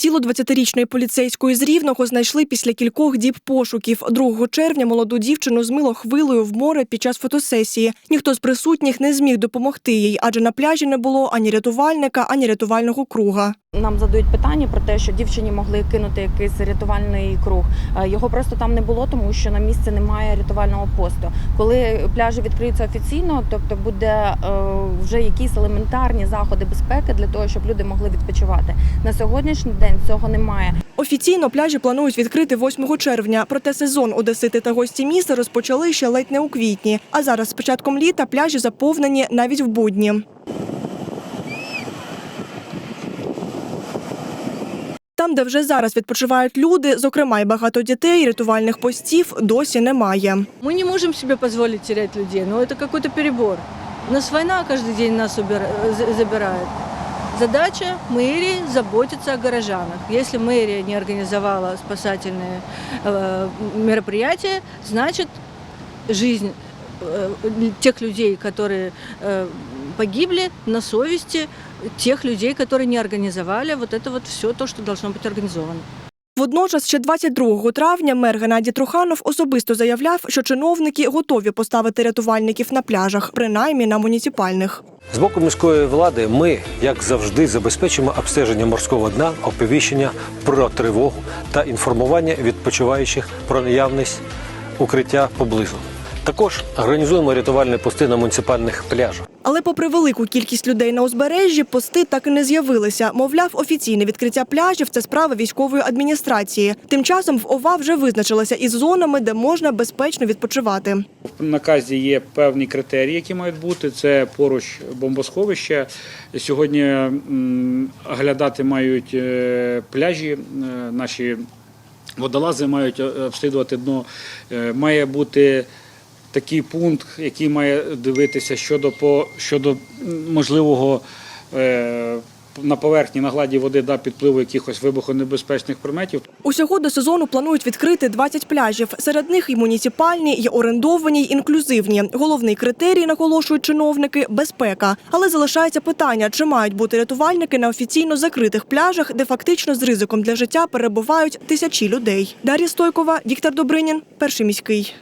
Тіло 20-річної поліцейської з Рівного знайшли після кількох діб пошуків. 2 червня молоду дівчину змило хвилою в море під час фотосесії. Ніхто з присутніх не зміг допомогти їй, адже на пляжі не було ані рятувальника, ані рятувального круга. Нам задають питання про те, що дівчині могли кинути якийсь рятувальний круг. Е, Його просто там не було, тому що на місці немає рятувального посту. Коли пляжі відкриються офіційно, тобто буде е, вже якісь елементарні заходи безпеки для того, щоб люди могли відпочивати. На сьогоднішній день цього немає. Офіційно пляжі планують відкрити 8 червня, проте сезон Одесити та гості міста розпочали ще ледь не у квітні. А зараз з початком літа пляжі заповнені навіть в будні. Там, де вже зараз відпочивають люди, зокрема й багато дітей, рятувальних постів досі немає. Мы не можем себе позволить терять людей, но это какой-то перебор. У нас война каждый день нас убира- за- забирает. Задача мэрии заботиться о горожанах. Если мэрия не организовала спасательные э, мероприятия, значит жизнь э, тех людей, которые э, погибли, на совести тех людей, которые не организовали вот это вот все то, что должно быть организовано. Водночас, ще 22 травня мер Геннадій Труханов особисто заявляв, що чиновники готові поставити рятувальників на пляжах, принаймні на муніципальних. З боку міської влади ми, як завжди, забезпечимо обстеження морського дна, оповіщення про тривогу та інформування відпочиваючих про наявність укриття поблизу. Також організуємо рятувальні пости на муніципальних пляжах. Але, попри велику кількість людей на узбережжі, пости так і не з'явилися. Мовляв, офіційне відкриття пляжів це справа військової адміністрації. Тим часом в ОВА вже визначилася із зонами, де можна безпечно відпочивати. В наказі є певні критерії, які мають бути. Це поруч бомбосховища. Сьогодні оглядати мають е, пляжі. е, Наші водолази мають е, обслідувати дно. Має бути такий пункт, який має дивитися щодо по щодо можливого. е, На поверхні на гладі води да, підпливу якихось вибухонебезпечних предметів. Усього до сезону планують відкрити 20 пляжів. Серед них і муніципальні, і орендовані, й інклюзивні. Головний критерій, наголошують чиновники безпека. Але залишається питання, чи мають бути рятувальники на офіційно закритих пляжах, де фактично з ризиком для життя перебувають тисячі людей. Дар'я Стойкова, Віктор Добринін, перший міський.